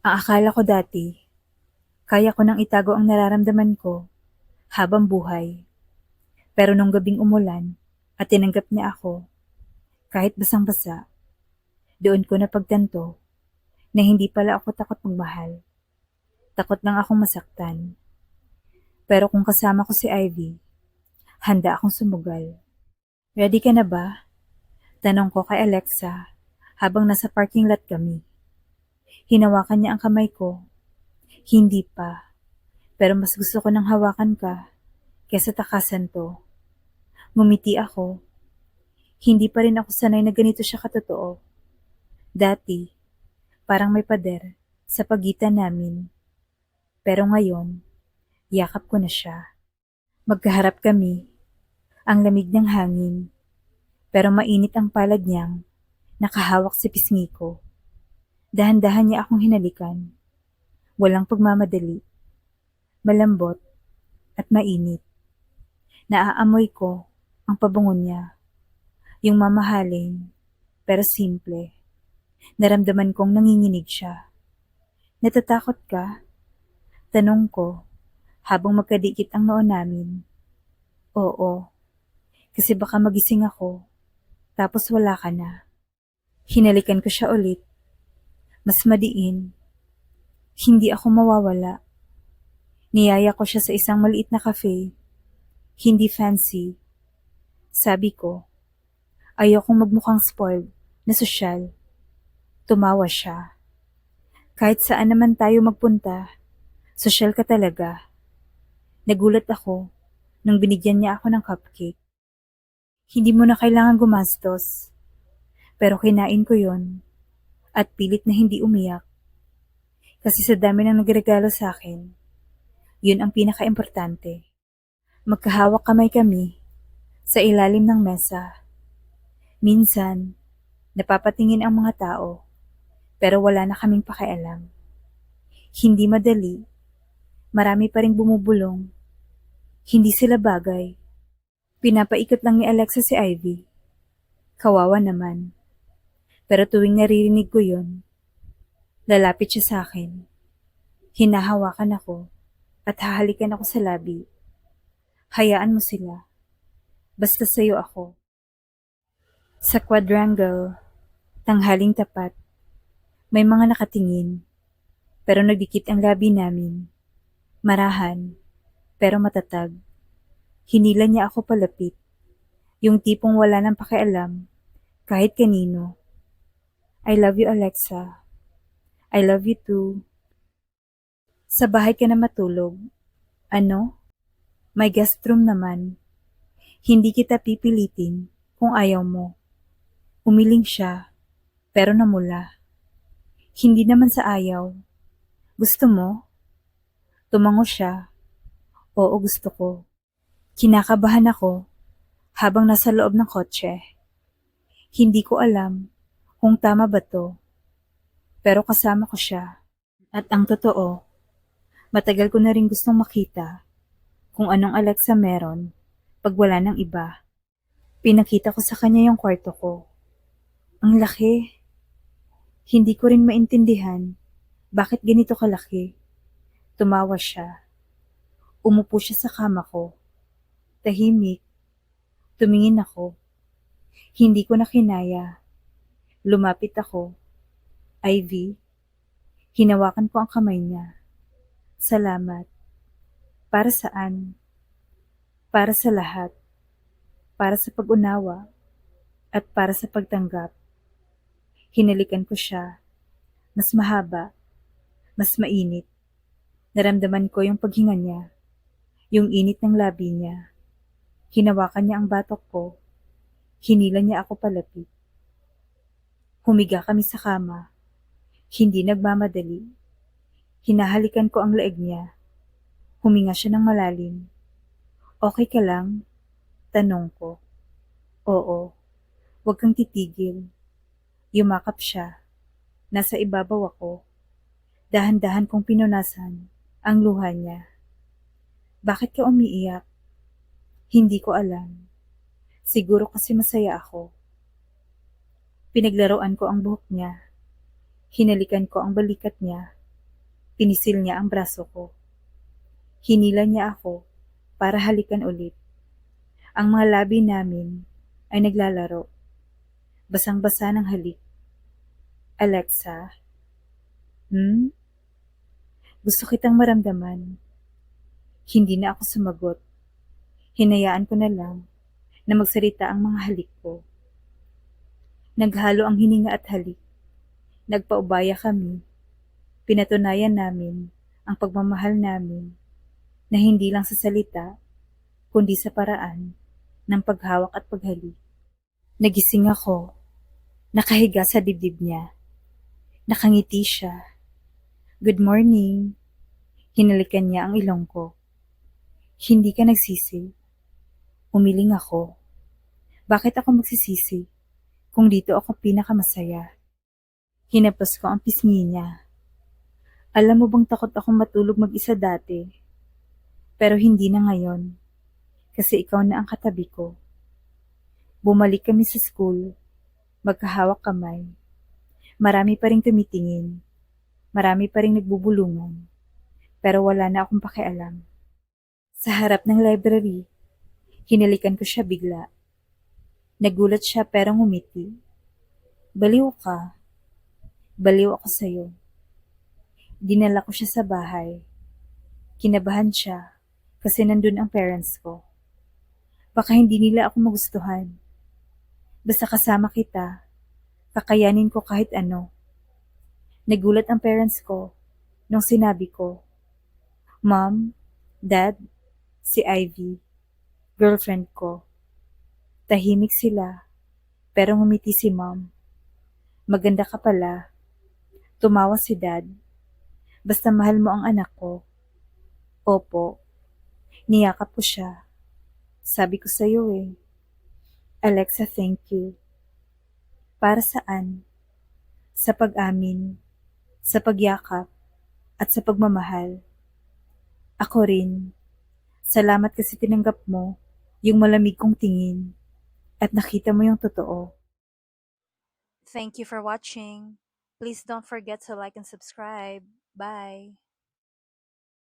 Ang akala ko dati, kaya ko nang itago ang nararamdaman ko habang buhay. Pero nung gabing umulan at tinanggap niya ako, kahit basang-basa, doon ko napagtanto na hindi pala ako takot magmahal. Takot lang akong masaktan. Pero kung kasama ko si Ivy, handa akong sumugal. Ready ka na ba? Tanong ko kay Alexa habang nasa parking lot kami. Hinawakan niya ang kamay ko. Hindi pa. Pero mas gusto ko nang hawakan ka kesa takasan to. Ngumiti ako. Hindi pa rin ako sanay na ganito siya katotoo. Dati, parang may pader sa pagitan namin. Pero ngayon, yakap ko na siya. Magkaharap kami. Ang lamig ng hangin. Pero mainit ang palad niyang nakahawak sa pisngi ko. Dahan-dahan niya akong hinalikan. Walang pagmamadali. Malambot at mainit. Naaamoy ko ang pabango niya. Yung mamahaling, pero simple. Naramdaman kong nanginginig siya. Natatakot ka? Tanong ko, habang magkadikit ang noo namin. Oo, kasi baka magising ako, tapos wala ka na. Hinalikan ko siya ulit. Mas madiin. Hindi ako mawawala. Niyaya ko siya sa isang maliit na cafe. Hindi fancy. Sabi ko, ayokong magmukhang spoiled na sosyal. Tumawa siya. Kahit saan naman tayo magpunta, sosyal ka talaga. Nagulat ako nung binigyan niya ako ng cupcake. Hindi mo na kailangan gumastos. Pero kinain ko yon at pilit na hindi umiyak. Kasi sa dami ng nagregalo sa akin, yun ang pinaka-importante. Magkahawak kamay kami sa ilalim ng mesa. Minsan, napapatingin ang mga tao, pero wala na kaming pakialam. Hindi madali, marami pa rin bumubulong. Hindi sila bagay. Pinapaikot lang ni Alexa si Ivy. Kawawa naman. Pero tuwing naririnig ko yon, lalapit siya sa akin. Hinahawakan ako at hahalikan ako sa labi. Hayaan mo sila. Basta sa'yo ako. Sa quadrangle, tanghaling tapat, may mga nakatingin, pero nagdikit ang labi namin. Marahan, pero matatag. Hinila niya ako palapit. Yung tipong wala nang pakialam, kahit kanino. I love you, Alexa. I love you too. Sa bahay ka na matulog. Ano? May guest room naman. Hindi kita pipilitin kung ayaw mo. Umiling siya, pero namula. Hindi naman sa ayaw. Gusto mo? Tumango siya. Oo, gusto ko. Kinakabahan ako habang nasa loob ng kotse. Hindi ko alam kung tama ba to. Pero kasama ko siya. At ang totoo, matagal ko na rin gustong makita kung anong Alexa meron pag wala ng iba. Pinakita ko sa kanya yung kwarto ko. Ang laki. Hindi ko rin maintindihan bakit ganito kalaki. Tumawa siya. Umupo siya sa kama ko. Tahimik. Tumingin ako. Hindi ko na kinaya Lumapit ako. Ivy, hinawakan ko ang kamay niya. Salamat. Para saan? Para sa lahat. Para sa pag-unawa. At para sa pagtanggap. Hinalikan ko siya. Mas mahaba. Mas mainit. Naramdaman ko yung paghinga niya. Yung init ng labi niya. Hinawakan niya ang batok ko. Hinila niya ako palapit. Humiga kami sa kama. Hindi nagmamadali. Hinahalikan ko ang leeg niya. Huminga siya ng malalim. Okay ka lang? Tanong ko. Oo. Huwag kang titigil. Yumakap siya. Nasa ibabaw ako. Dahan-dahan kong pinunasan ang luha niya. Bakit ka umiiyak? Hindi ko alam. Siguro kasi masaya ako. Pinaglaruan ko ang buhok niya. Hinalikan ko ang balikat niya Pinisil niya ang braso ko. Hinila niya ako para halikan ulit. Ang mga labi namin ay naglalaro. Basang-basa ng halik. Alexa? Hmm? Gusto kitang maramdaman. Hindi na ako sumagot. Hinayaan ko na lang na magsalita ang mga halik ko. Naghalo ang hininga at halik. Nagpaubaya kami. Pinatunayan namin ang pagmamahal namin na hindi lang sa salita, kundi sa paraan ng paghawak at paghalik. Nagising ako, nakahiga sa dibdib niya. Nakangiti siya. Good morning. Hinalikan niya ang ilong ko. Hindi ka nagsisi. Umiling ako. Bakit ako magsisisi kung dito ako pinakamasaya? Hinapos ko ang pisngi niya. Alam mo bang takot akong matulog mag-isa dati? Pero hindi na ngayon. Kasi ikaw na ang katabi ko. Bumalik kami sa school. Magkahawak kamay. Marami pa rin tumitingin. Marami pa rin nagbubulungan. Pero wala na akong pakialam. Sa harap ng library, hinalikan ko siya bigla. Nagulat siya pero ngumiti. Baliw ka. Baliw ako sa'yo. Dinala ko siya sa bahay. Kinabahan siya kasi nandun ang parents ko. Baka hindi nila ako magustuhan. Basta kasama kita, kakayanin ko kahit ano. Nagulat ang parents ko nung sinabi ko, Mom, Dad, si Ivy, girlfriend ko. Tahimik sila, pero ngumiti si Mom. Maganda ka pala. Tumawa si Dad. Basta mahal mo ang anak ko. Opo. Niyakap ko siya. Sabi ko sa'yo eh. Alexa, thank you. Para saan? Sa pag-amin, sa pagyakap, at sa pagmamahal. Ako rin. Salamat kasi tinanggap mo yung malamig kong tingin at nakita mo yung totoo. Thank you for watching. Please don't forget to like and subscribe. Bye.